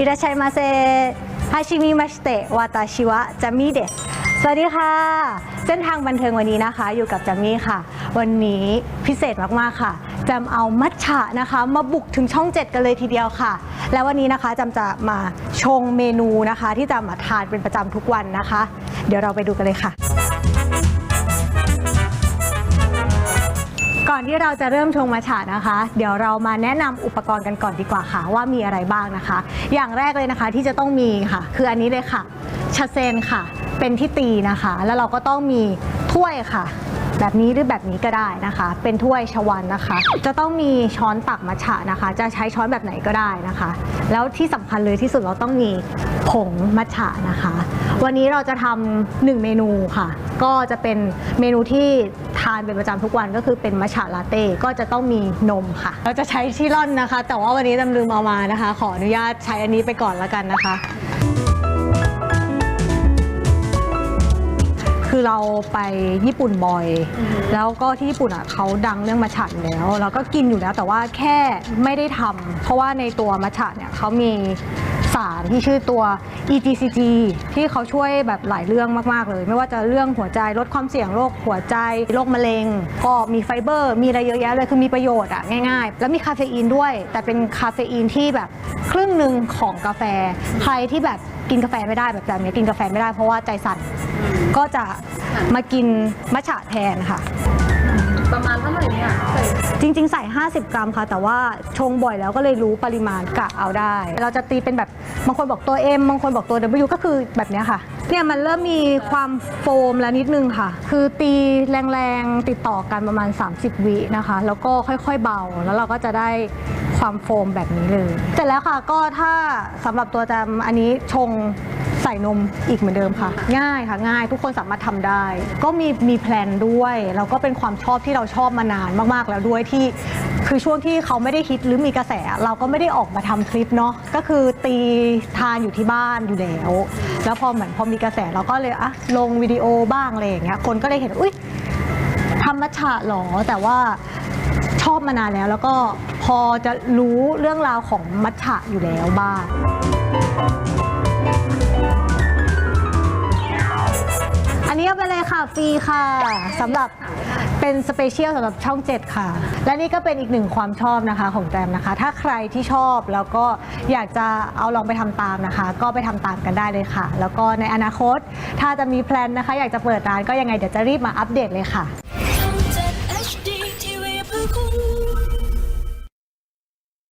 อิราชัยมาเซฮาชิมิมาสเตวาตาชิวะจามิเดสสวัสดีค่ะ เส้นทางบันเทิงวันนี้นะคะ อยู่กับจามี่ค่ะ วันนี้พิเศษมากๆค่ะจำเอามัทฉะนะคะ มาบุกถึงช่อง 7 กันเลยทีเดียวค่ะ แล้ววันนี้นะคะจำจะมาชงเมนูนะคะ ที่จะมาทานเป็นประจำทุกวันนะคะ เดี๋ยวเราไปดูกันเลยค่ะ ที่เราจะเริ่มชงมัทฉะนะคะ เดี๋ยวเรามาแนะนำอุปกรณ์กันก่อนดีกว่าค่ะ ว่ามีอะไรบ้างนะคะ อย่างแรกเลยนะคะที่จะต้องมีค่ะ คืออันนี้เลยค่ะชาเซนค่ะ เป็นที่ตีนะคะ แล้วเราก็ต้องมีถ้วยค่ะแบบนี้หรือแบบนี้ก็ได้นะคะ เป็นถ้วยชวันนะคะ จะต้องมีช้อนตักมัทฉะนะคะ จะใช้ช้อนแบบไหนก็ได้นะคะ แล้วที่สำคัญเลยที่สุดเราต้องมีผงมัทฉะนะคะ วันนี้เราจะทำหนึ่งเมนูค่ะ ก็จะเป็นเมนูที่านเป็นประจำทุกวันก็คือเป็นมัทฉะลาเต้ก็จะต้องมีนมค่ะ เราจะใช้ที่ร่อนนะคะ แต่ว่าวันนี้จำลืมเอามานะคะ ขออนุญาตใช้อันนี้ไปก่อนแล้วกันนะคะ คือเราไปญี่ปุ่นบ่อย แล้วก็ที่ญี่ปุ่นอะเขาดังเรื่องมัทฉะอยู่แล้วเราก็กินอยู่แล้วแต่ว่าแค่ไม่ได้ทำเพราะว่าในตัวมัทฉะเนี่ยเขามี สารที่ชื่อตัว EGCG ที่เขาช่วยแบบหลายเรื่องมาก ๆ เลย ไม่ว่าจะเรื่องหัวใจลดความเสี่ยงโรคหัวใจโรคมะเร็ง ก็มีไฟเบอร์ มีอะไรเยอะแยะเลยคือมีประโยชน์อะง่าย ๆ แล้วมีคาเฟอีนด้วย แต่เป็นคาเฟอีนที่แบบครึ่งหนึ่งของกาแฟ ใครที่แบบกินกาแฟไม่ได้แบบแบบนี้กินกาแฟไม่ได้เพราะว่าใจสั่นก็จะมากินมัทฉะแทนค่ะ ประมาณเท่าไหร่เนี่ย จริง ๆ ใส่ 50 กรัมค่ะ แต่ว่าชงบ่อยแล้วก็เลยรู้ปริมาณกะเอาได้ เราจะตีเป็นแบบบางคนบอกตัว M บางคนบอกตัว W ก็คือแบบเนี้ยค่ะ เนี่ยมันเริ่มมีความโฟมแล้วนิดนึงค่ะ คือตีแรงๆติดต่อกันประมาณ 30 วินะคะ แล้วก็ค่อยๆเบาแล้วเราก็จะได้ความโฟมแบบนี้เลยเสร็จแล้วค่ะก็ถ้าสำหรับตัวจำอันนี้ชง ส่นมอีกเหมือนเดิมค่ะ ง่ายค่ะง่ายทุกคนสามารถทำได้ ก็มีมีแพลนด้วยแล้วก็เป็นความชอบที่เราชอบมานานมากๆแล้วด้วยที่คือช่วงที่เขาไม่ได้ฮิตหรือมีกระแส เราก็ไม่ได้ออกมาทำคลิปเนาะก็คือตีทานอยู่ที่บ้านอยู่แล้ว แล้วพอเหมือนพอมีกระแสเราก็เลยอะลงวิดีโอบ้างอะไรอย่างเงี้ยคนก็เลยเห็นอุ้ยทำมัทฉะหรอแต่ว่าชอบมานานแล้ว แล้วก็พอจะรู้เรื่องราวของมัทฉะอยู่แล้วบ้าง อันนี้เอาไปเลยค่ะฟรีค่ะสำหรับเป็นสเปเชียลสำหรับช่อง 7 ค่ะ และนี่ก็เป็นอีกหนึ่งความชอบนะคะของแจมนะคะ ถ้าใครที่ชอบแล้วก็อยากจะเอาลองไปทำตามนะคะ ก็ไปทำตามกันได้เลยค่ะ แล้วก็ในอนาคต ถ้าจะมีแพลนนะคะ อยากจะเปิดร้านก็ยังไงเดี๋ยวจะรีบมาอัปเดตเลยค่ะ